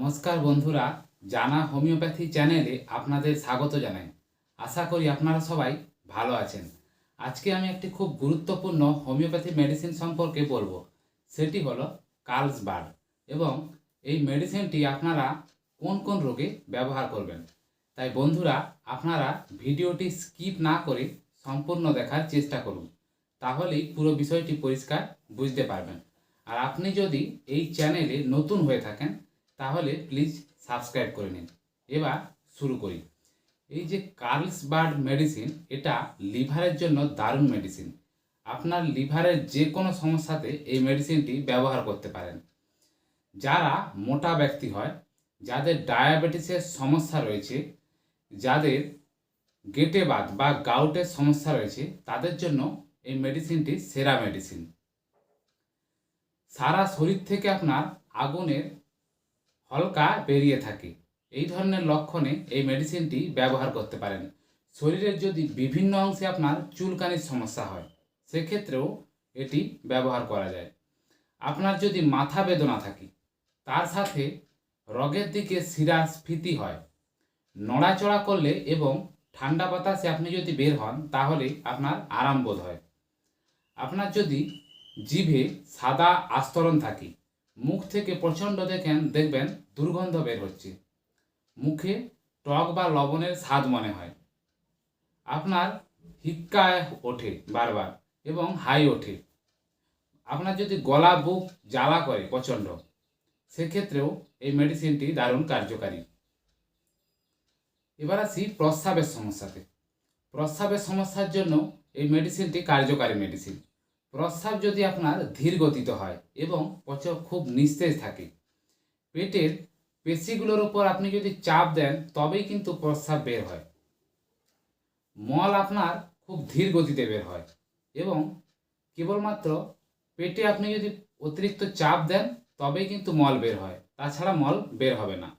নমস্কার বন্ধুরা, জানা হোমিওপ্যাথি চ্যানেলে আপনাদের স্বাগত জানাই। আশা করি আপনারা সবাই ভালো আছেন। আজকে আমি একটি খুব গুরুত্বপূর্ণ হোমিওপ্যাথি মেডিসিন সম্পর্কে বলব। সেটি হলো কার্লসবার্ড এবং এই মেডিসিনটি আপনারা কোন কোন রোগে ব্যবহার করবেন। তাই বন্ধুরা, আপনারা ভিডিওটি স্কিপ না করে সম্পূর্ণ দেখার চেষ্টা করুন। তাহলেই পুরো বিষয়টি পরিষ্কার বুঝতে পারবেন। আর আপনি যদি এই চ্যানেলে নতুন হয়ে থাকেন তাহলে প্লিজ সাবস্ক্রাইব করে নিন। এবার শুরু করি। এই যে কার্লসবার্ড মেডিসিন এটা লিভারের জন্য দারুণ মেডিসিন আপনার লিভারের যে কোনো সমস্যাতে এই মেডিসিনটি ব্যবহার করতে পারেন। যারা মোটা ব্যক্তি হয়, যাদের ডায়াবেটিসের সমস্যা রয়েছে, যাদের গেটে বাত বা গাউটের সমস্যা রয়েছে, তাদের জন্য এই মেডিসিনটি সেরা মেডিসিন সারা শরীর থেকে আপনার আগুনের হলকা বেরিয়ে থাকে। এই ধরনের লক্ষণে এই মেডিসিনটি ব্যবহার করতে পারেন। শরীরের যদি বিভিন্ন অংশে আপনার চুলকানির সমস্যা হয়, সেক্ষেত্রেও এটি ব্যবহার করা যায়। আপনার যদি মাথা বেদনা থাকে, তার সাথে রগের দিকে শিরা স্ফীতি হয়, নড়াচড়া করলে এবং ঠান্ডা বাতাসে আপনি যদি বের হন, তাহলে আপনার আরাম বোধ হয়। আপনার যদি জিভে সাদা আস্তরণ থাকে মুখ থেকে প্রচণ্ড দেখেন, দেখবেন দুর্গন্ধ বের হচ্ছে। মুখে টক বা লবণের স্বাদ মনে হয়। আপনার হিক্কায় ওঠে বারবার এবং হাই ওঠে। আপনার যদি গলা, বুক জ্বালা করে প্রচণ্ড, সেক্ষেত্রেও এই মেডিসিনটি দারুণ কার্যকারী। এবার আসি প্রস্রাবের সমস্যাতে। প্রস্রাবের সমস্যার জন্য এই মেডিসিনটি কার্যকারী মেডিসিন প্রস্রাব যদি আপনার ধীর গতিত হয় এবং পচ খুব নিস্তেজ থাকে, পেটের পেশিগুলোর উপর আপনি যদি চাপ দেন, তবেই কিন্তু প্রস্রাব বের হয়। মল আপনার খুব ধীর গতিতে বের হয় এবং কেবলমাত্র পেটে আপনি যদি অতিরিক্ত চাপ দেন, তবেই কিন্তু মল বের হয়। তাছাড়া মল বের হবে না।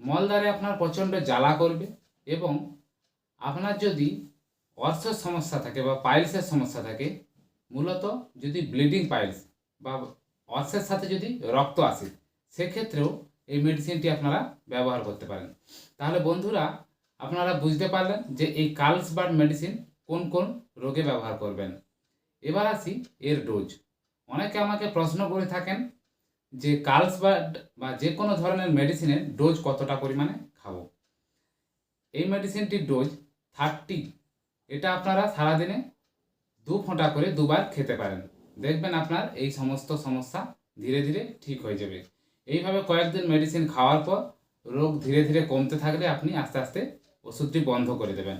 মলদ্বারে আপনার প্রচণ্ড জ্বালা করবে এবং আপনার যদি অর্থের সমস্যা থাকে বা পাইলসের সমস্যা থাকে মূলত যদি ব্লিডিং পাইলস বা অর্সের সাথে যদি রক্ত আসে, সেক্ষেত্রেও এই মেডিসিনটি আপনারা ব্যবহার করতে পারেন। তাহলে বন্ধুরা, আপনারা বুঝতে পারলেন যে এই কার্লসবার্ড মেডিসিন কোন কোন রোগে ব্যবহার করবেন। এবার আসি এর ডোজ অনেকে আমাকে প্রশ্ন করে থাকেন যে কার্লসবার্ড বা যে কোনো ধরনের মেডিসিনের ডোজ কতটা পরিমাণে খাব। এই মেডিসিনটির ডোজ থার্টি এটা আপনারা সারাদিনে দু ফোঁটা করে দুবার খেতে পারেন। দেখবেন আপনার এই সমস্ত সমস্যা ধীরে ধীরে ঠিক হয়ে যাবে। এইভাবে কয়েকদিন মেডিসিন খাওয়ার পর রোগ ধীরে ধীরে কমতে থাকলে আপনি আস্তে আস্তে ওষুধটি বন্ধ করে দেবেন।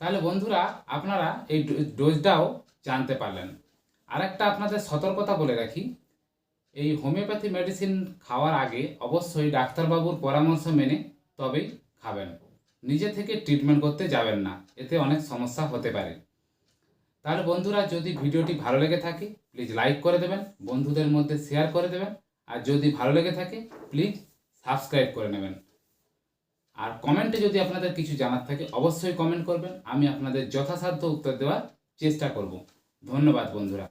তাহলে বন্ধুরা, আপনারা এই ডোজটাও জানতে পারলেন। আরেকটা আপনাদের সতর্কতা বলে রাখি, এই হোমিওপ্যাথি মেডিসিন খাওয়ার আগে অবশ্যই ডাক্তারবাবুর পরামর্শ মেনে তবেই খাবেন। নিজে থেকে ট্রিটমেন্ট করতে যাবেন না। এতে অনেক সমস্যা হতে পারে। তাহলে বন্ধুরা, যদি ভিডিওটি ভালো লেগে থাকে প্লিজ লাইক করে দেবেন, বন্ধুদের মধ্যে শেয়ার করে দেবেন, আর যদি ভালো লেগে থাকে প্লিজ সাবস্ক্রাইব করে নেবেন। আর কমেন্টে যদি আপনাদের কিছু জানার থাকে, অবশ্যই কমেন্ট করবেন, আমি আপনাদের যথাসাধ্য উত্তর দেওয়ার চেষ্টা করব। ধন্যবাদ বন্ধুরা।